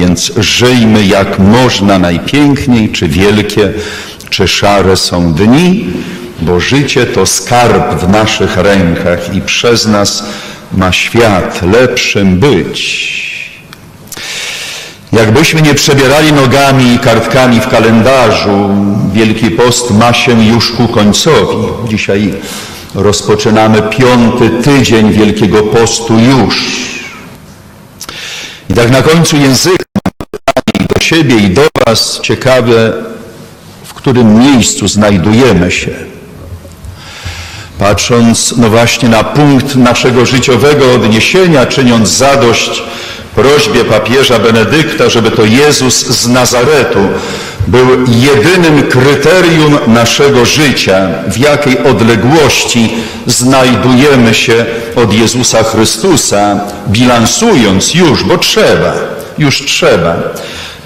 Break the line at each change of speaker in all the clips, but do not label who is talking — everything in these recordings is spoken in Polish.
Więc żyjmy jak można najpiękniej, czy wielkie, czy szare są dni, bo życie to skarb w naszych rękach i przez nas ma świat lepszym być. Jakbyśmy nie przebierali nogami i kartkami w kalendarzu, Wielki Post ma się już ku końcowi. Dzisiaj rozpoczynamy piąty tydzień Wielkiego Postu już. I tak na końcu języka siebie i do Was ciekawe, w którym miejscu znajdujemy się. Patrząc no właśnie na punkt naszego życiowego odniesienia, czyniąc zadość prośbie papieża Benedykta, żeby to Jezus z Nazaretu był jedynym kryterium naszego życia, w jakiej odległości znajdujemy się od Jezusa Chrystusa, bilansując już, bo trzeba, już trzeba,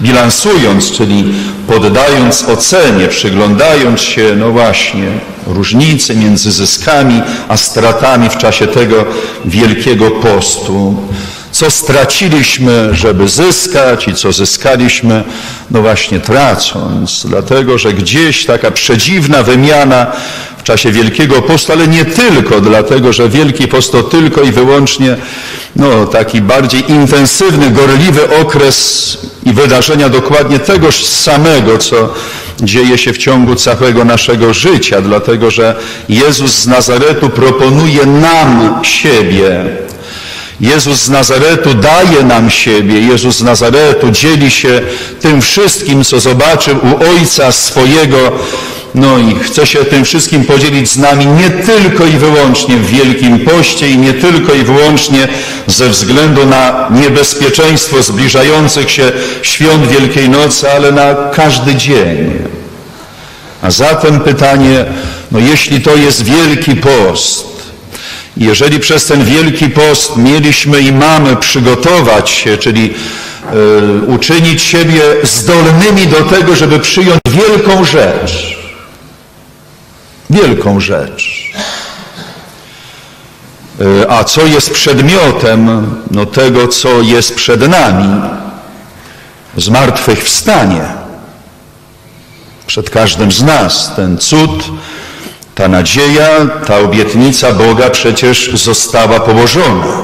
bilansując, czyli poddając ocenie, przyglądając się, no właśnie, różnicy między zyskami a stratami w czasie tego wielkiego postu co straciliśmy, żeby zyskać i co zyskaliśmy, no właśnie tracąc, dlatego że gdzieś taka przedziwna wymiana w czasie Wielkiego Postu, ale nie tylko, dlatego że Wielki Post to tylko i wyłącznie no, taki bardziej intensywny, gorliwy okres i wydarzenia dokładnie tegoż samego, co dzieje się w ciągu całego naszego życia, dlatego że Jezus z Nazaretu proponuje nam siebie, Jezus z Nazaretu daje nam siebie, Jezus z Nazaretu dzieli się tym wszystkim, co zobaczył u Ojca swojego, no i chce się tym wszystkim podzielić z nami nie tylko i wyłącznie w Wielkim Poście i nie tylko i wyłącznie ze względu na niebezpieczeństwo zbliżających się świąt Wielkiej Nocy, ale na każdy dzień. A zatem pytanie, no jeśli to jest Wielki Post, jeżeli przez ten Wielki Post mieliśmy i mamy przygotować się, czyli y, uczynić siebie zdolnymi do tego, żeby przyjąć wielką rzecz, wielką rzecz. Y, a co jest przedmiotem no, tego, co jest przed nami? Zmartwychwstanie. Przed każdym z nas ten cud, ta nadzieja, ta obietnica Boga przecież została położona.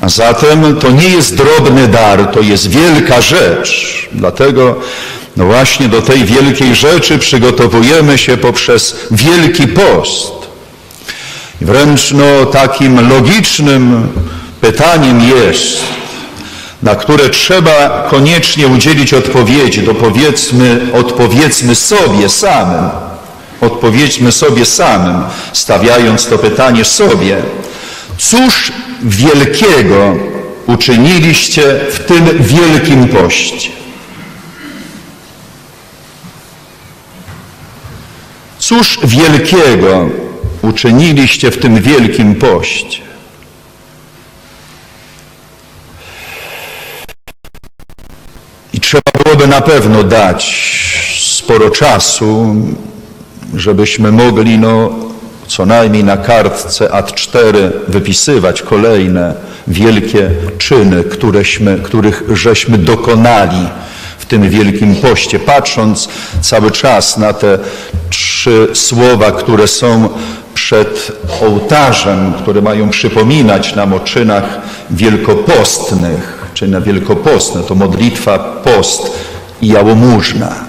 A zatem to nie jest drobny dar, to jest wielka rzecz. Dlatego no właśnie do tej wielkiej rzeczy przygotowujemy się poprzez Wielki Post. Wręcz no, takim logicznym pytaniem jest, na które trzeba koniecznie udzielić odpowiedzi, to powiedzmy, odpowiedzmy sobie samym. Odpowiedźmy sobie samym, stawiając to pytanie sobie. Cóż wielkiego uczyniliście w tym wielkim poście? Cóż wielkiego uczyniliście w tym wielkim poście? I trzeba byłoby na pewno dać sporo czasu, żebyśmy mogli no, co najmniej na kartce AT4 wypisywać kolejne wielkie czyny, któreśmy, których żeśmy dokonali w tym Wielkim Poście, patrząc cały czas na te trzy słowa, które są przed ołtarzem, które mają przypominać nam o czynach wielkopostnych, czyny wielkopostne, to modlitwa, post i jałmużna.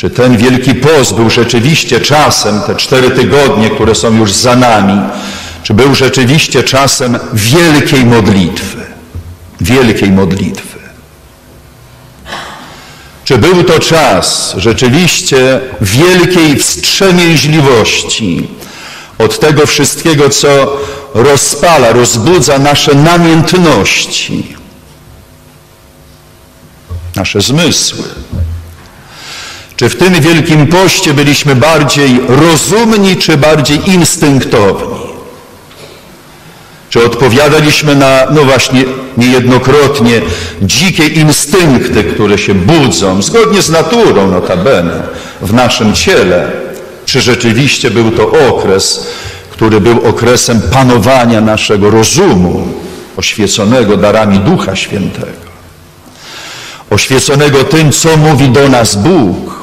Czy ten Wielki Post był rzeczywiście czasem, te cztery tygodnie, które są już za nami, czy był rzeczywiście czasem wielkiej modlitwy? Wielkiej modlitwy. Czy był to czas rzeczywiście wielkiej wstrzemięźliwości od tego wszystkiego, co rozpala, rozbudza nasze namiętności, nasze zmysły? Czy w tym Wielkim Poście byliśmy bardziej rozumni, czy bardziej instynktowni? Czy odpowiadaliśmy na, no właśnie, niejednokrotnie dzikie instynkty, które się budzą, zgodnie z naturą notabene, w naszym ciele? Czy rzeczywiście był to okres, który był okresem panowania naszego rozumu? oświeconego darami Ducha Świętego, oświeconego tym, co mówi do nas Bóg.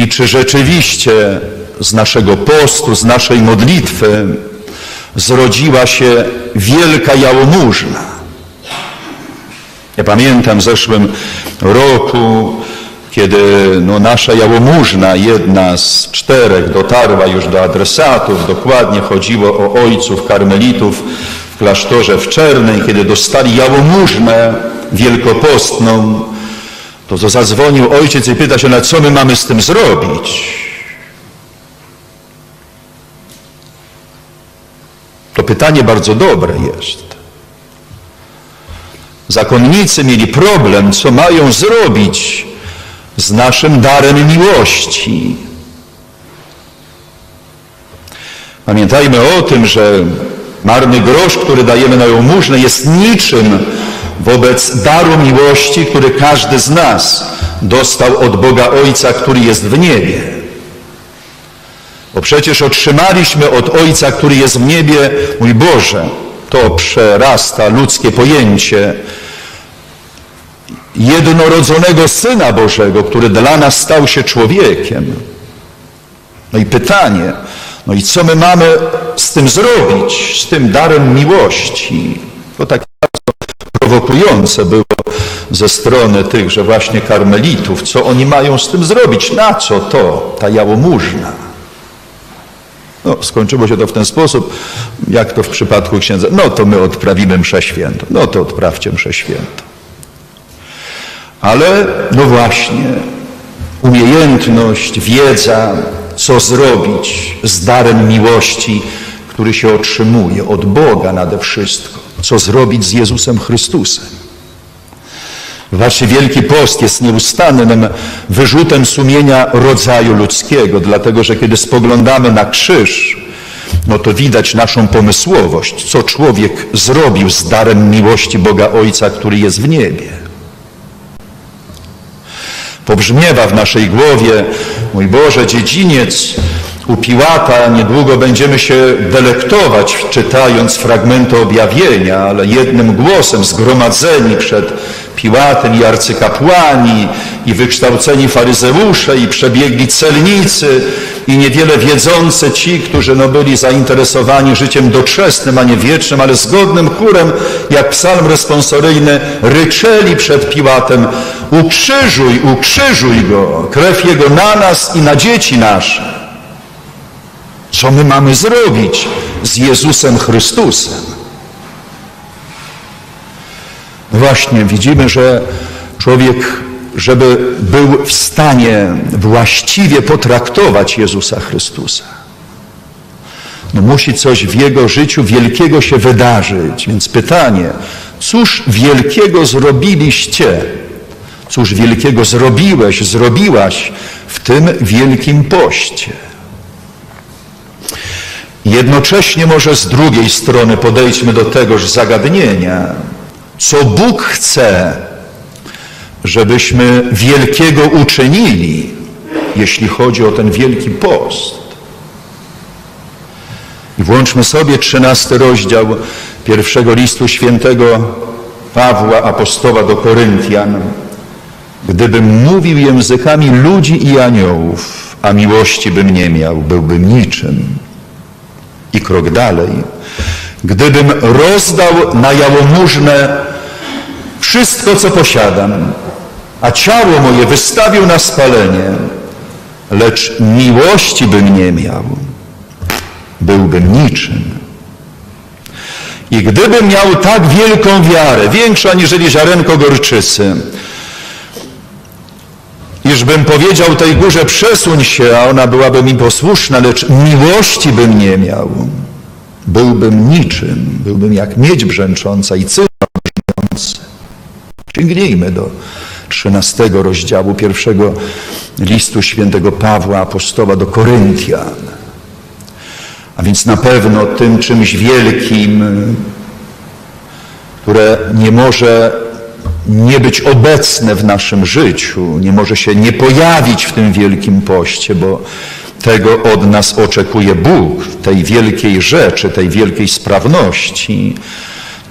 I czy rzeczywiście z naszego postu, z naszej modlitwy zrodziła się wielka jałmużna. Ja pamiętam w zeszłym roku, kiedy no, nasza jałmużna, jedna z czterech, dotarła już do adresatów, dokładnie chodziło o ojców karmelitów w klasztorze w Czernej, kiedy dostali jałmużnę wielkopostną, to, to zadzwonił ojciec i pyta się, na co my mamy z tym zrobić? To pytanie bardzo dobre jest. Zakonnicy mieli problem, co mają zrobić z naszym darem miłości. Pamiętajmy o tym, że marny grosz, który dajemy na jałmużnę, jest niczym wobec daru miłości, który każdy z nas dostał od Boga Ojca, który jest w niebie. Bo przecież otrzymaliśmy od Ojca, który jest w niebie, mój Boże, to przerasta ludzkie pojęcie jednorodzonego Syna Bożego, który dla nas stał się człowiekiem. No i pytanie, no i co my mamy z tym zrobić, z tym darem miłości? To tak prowokujące było ze strony tychże właśnie karmelitów. Co oni mają z tym zrobić? Na co to, ta jałmużna? No, skończyło się to w ten sposób, jak to w przypadku księdza. No to my odprawimy mszę świętą. No to odprawcie mszę świętą. Ale no właśnie, umiejętność, wiedza, co zrobić z darem miłości, który się otrzymuje od Boga nade wszystko. Co zrobić z Jezusem Chrystusem. Wasz Wielki Post jest nieustannym wyrzutem sumienia rodzaju ludzkiego, dlatego że kiedy spoglądamy na krzyż, no to widać naszą pomysłowość, co człowiek zrobił z darem miłości Boga Ojca, który jest w niebie. Pobrzmiewa w naszej głowie, mój Boże, dziedziniec u Piłata, niedługo będziemy się delektować, czytając fragmenty objawienia, ale jednym głosem zgromadzeni przed Piłatem i arcykapłani, i wykształceni faryzeusze, i przebiegli celnicy, i niewiele wiedzący ci, którzy no byli zainteresowani życiem doczesnym, a nie wiecznym, ale zgodnym chórem, jak psalm responsoryjny, ryczeli przed Piłatem, ukrzyżuj, ukrzyżuj go, krew jego na nas i na dzieci nasze. Co my mamy zrobić z Jezusem Chrystusem? Właśnie widzimy, że człowiek, żeby był w stanie właściwie potraktować Jezusa Chrystusa, no musi coś w jego życiu wielkiego się wydarzyć. Więc pytanie, cóż wielkiego zrobiliście? Cóż wielkiego zrobiłeś, zrobiłaś w tym wielkim poście? Jednocześnie może z drugiej strony podejdźmy do tegoż zagadnienia, co Bóg chce, żebyśmy wielkiego uczynili, jeśli chodzi o ten wielki post. I włączmy sobie trzynasty rozdział pierwszego listu świętego Pawła apostoła do Koryntian. Gdybym mówił językami ludzi i aniołów, a miłości bym nie miał, byłbym niczym. I krok dalej. Gdybym rozdał na jałmużnę wszystko, co posiadam, a ciało moje wystawił na spalenie, lecz miłości bym nie miał, byłbym niczym. I gdybym miał tak wielką wiarę, większą aniżeli ziarenko gorczycy, iż bym powiedział tej górze przesuń się, a ona byłaby mi posłuszna, lecz miłości bym nie miał, byłbym niczym, byłbym jak miedź brzęcząca i cymbał brzmiący. Sięgnijmy do 13 rozdziału pierwszego listu świętego Pawła Apostoła do Koryntian. A więc na pewno tym czymś wielkim, które nie może nie być obecne w naszym życiu, nie może się nie pojawić w tym wielkim poście, bo Tego od nas oczekuje Bóg, tej wielkiej rzeczy, tej wielkiej sprawności.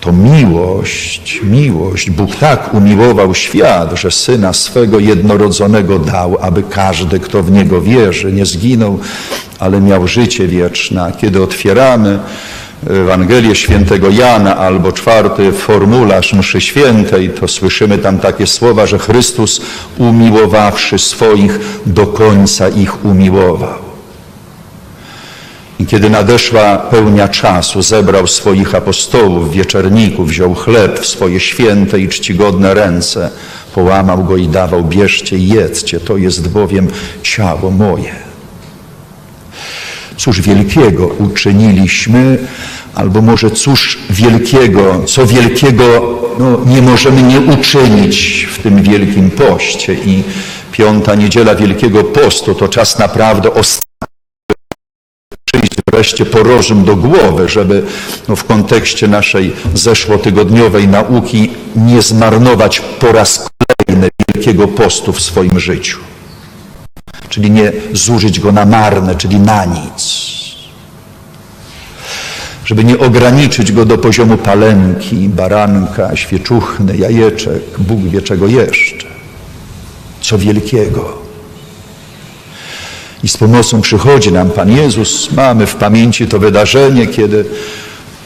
To miłość, miłość. Bóg tak umiłował świat, że Syna swego jednorodzonego dał, aby każdy, kto w Niego wierzy, nie zginął, ale miał życie wieczne. Kiedy otwieramy Ewangelię świętego Jana albo czwarty formularz mszy świętej, to słyszymy tam takie słowa, że Chrystus umiłowawszy swoich, do końca ich umiłował. I kiedy nadeszła pełnia czasu, zebrał swoich apostołów, wieczerników, wziął chleb w swoje święte i czcigodne ręce, połamał go i dawał, bierzcie jedzcie, to jest bowiem ciało moje. Cóż wielkiego uczyniliśmy, albo może cóż wielkiego, co wielkiego no, nie możemy nie uczynić w tym wielkim poście. I piąta niedziela Wielkiego Postu to czas naprawdę ostatni wreszcie po rozum do głowy, żeby no, w kontekście naszej zeszłotygodniowej nauki nie zmarnować po raz kolejny Wielkiego Postu w swoim życiu. Czyli nie zużyć go na marne, czyli na nic. Żeby nie ograniczyć go do poziomu palenki, baranka, świeczuchny, jajeczek, Bóg wie czego jeszcze. Co wielkiego. I z pomocą przychodzi nam Pan Jezus. Mamy w pamięci to wydarzenie, kiedy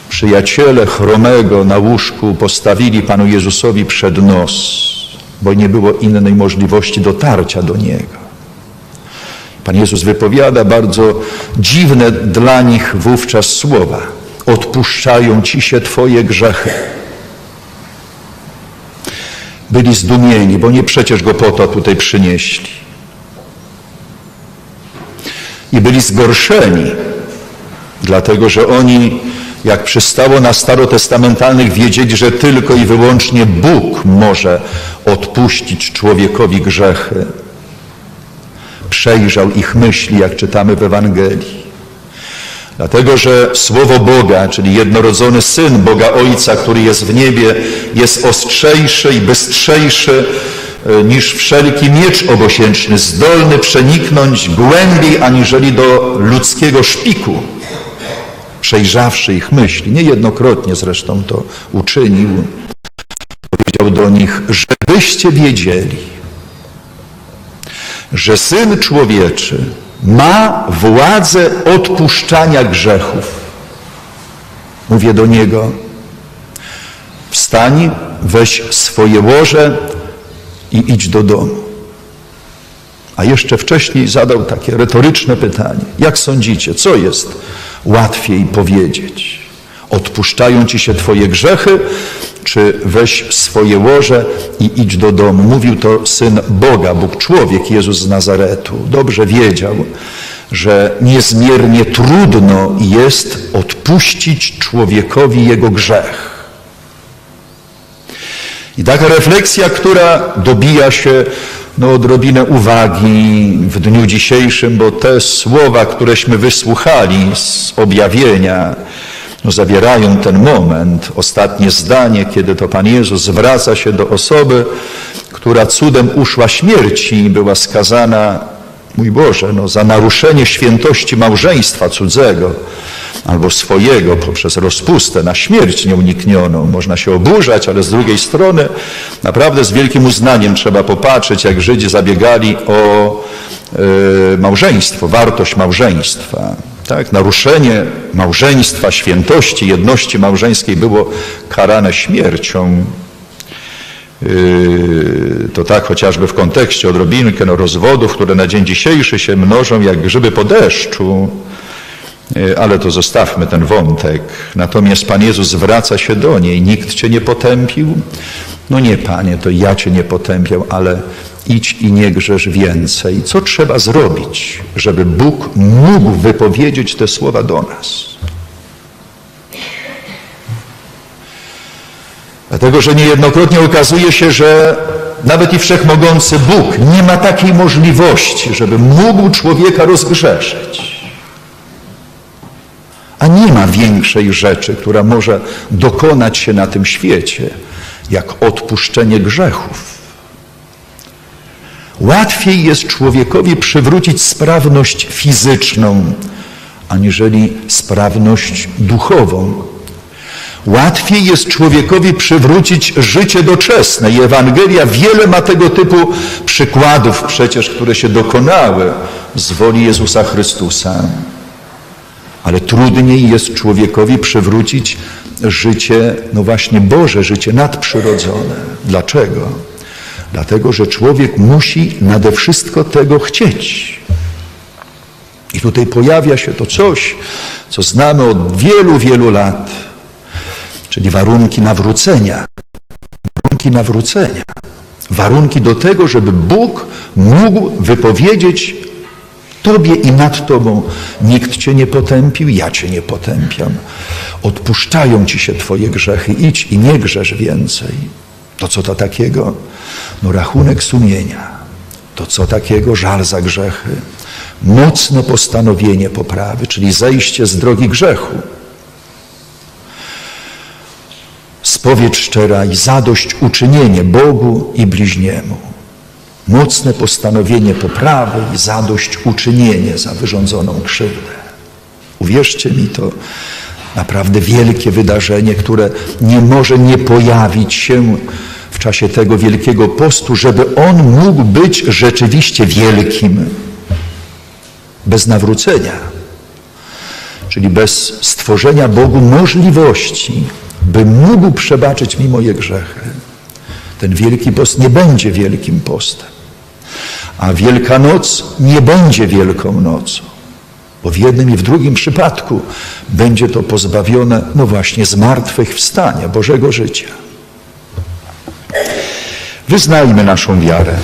przyjaciele chromego na łóżku postawili Panu Jezusowi przed nos, bo nie było innej możliwości dotarcia do Niego. Pan Jezus wypowiada bardzo dziwne dla nich wówczas słowa. Odpuszczają Ci się Twoje grzechy. Byli zdumieni, bo nie przecież Go po to tutaj przynieśli. I byli zgorszeni, dlatego że oni, jak przystało na starotestamentalnych, wiedzieli, że tylko i wyłącznie Bóg może odpuścić człowiekowi grzechy. Przejrzał ich myśli, jak czytamy w Ewangelii. Dlatego, że Słowo Boga, czyli jednorodzony Syn Boga Ojca, który jest w niebie, jest ostrzejszy i bystrzejszy niż wszelki miecz obosięczny, zdolny przeniknąć głębiej aniżeli do ludzkiego szpiku. Przejrzawszy ich myśli, niejednokrotnie zresztą to uczynił, powiedział do nich, żebyście wiedzieli, że Syn Człowieczy ma władzę odpuszczania grzechów. Mówię do Niego, wstań, weź swoje łoże i idź do domu. A jeszcze wcześniej zadał takie retoryczne pytanie. Jak sądzicie, co jest łatwiej powiedzieć? Odpuszczają ci się twoje grzechy, czy weź swoje łoże i idź do domu? Mówił to Syn Boga, Bóg człowiek, Jezus z Nazaretu. Dobrze wiedział, że niezmiernie trudno jest odpuścić człowiekowi jego grzech. I taka refleksja, która dobija się no, odrobinę uwagi w dniu dzisiejszym, bo te słowa, któreśmy wysłuchali z objawienia, zawierają ten moment, ostatnie zdanie, kiedy to Pan Jezus zwraca się do osoby, która cudem uszła śmierci i była skazana, mój Boże, no, za naruszenie świętości małżeństwa cudzego albo swojego poprzez rozpustę na śmierć nieuniknioną. Można się oburzać, ale z drugiej strony naprawdę z wielkim uznaniem trzeba popatrzeć, jak Żydzi zabiegali o y, małżeństwo, wartość małżeństwa. Tak? Naruszenie małżeństwa, świętości, jedności małżeńskiej było karane śmiercią. Yy, to tak chociażby w kontekście odrobinkę no, rozwodów, które na dzień dzisiejszy się mnożą jak grzyby po deszczu. Yy, ale to zostawmy ten wątek. Natomiast Pan Jezus zwraca się do niej. Nikt Cię nie potępił? No nie, Panie, to ja Cię nie potępiał, ale idź i nie grzesz więcej. Co trzeba zrobić, żeby Bóg mógł wypowiedzieć te słowa do nas? Dlatego, że niejednokrotnie okazuje się, że nawet i wszechmogący Bóg nie ma takiej możliwości, żeby mógł człowieka rozgrzeszyć. A nie ma większej rzeczy, która może dokonać się na tym świecie, jak odpuszczenie grzechów. Łatwiej jest człowiekowi przywrócić sprawność fizyczną, aniżeli sprawność duchową. Łatwiej jest człowiekowi przywrócić życie doczesne i Ewangelia wiele ma tego typu przykładów przecież, które się dokonały z woli Jezusa Chrystusa. Ale trudniej jest człowiekowi przywrócić życie, no właśnie Boże, życie nadprzyrodzone. Dlaczego? Dlatego, że człowiek musi nade wszystko tego chcieć. I tutaj pojawia się to coś, co znamy od wielu, wielu lat, czyli warunki nawrócenia. Warunki nawrócenia. Warunki do tego, żeby Bóg mógł wypowiedzieć Tobie i nad Tobą nikt Cię nie potępił, ja Cię nie potępiam. Odpuszczają Ci się Twoje grzechy, idź i nie grzesz więcej. To co to takiego? No rachunek sumienia. To co takiego? Żal za grzechy. Mocne postanowienie poprawy, czyli zejście z drogi grzechu. Spowiedź szczera i zadość uczynienie Bogu i bliźniemu. Mocne postanowienie poprawy i zadość uczynienie za wyrządzoną krzywdę. Uwierzcie mi, to naprawdę wielkie wydarzenie, które nie może nie pojawić się w czasie tego wielkiego postu, żeby on mógł być rzeczywiście wielkim, bez nawrócenia, czyli bez stworzenia Bogu możliwości, by mógł przebaczyć mi moje grzechy. Ten wielki post nie będzie wielkim postem, a Wielka Noc nie będzie Wielką Nocą. Bo w jednym i w drugim przypadku będzie to pozbawione, no właśnie, zmartwychwstania, Bożego życia. Wyznajmy naszą wiarę.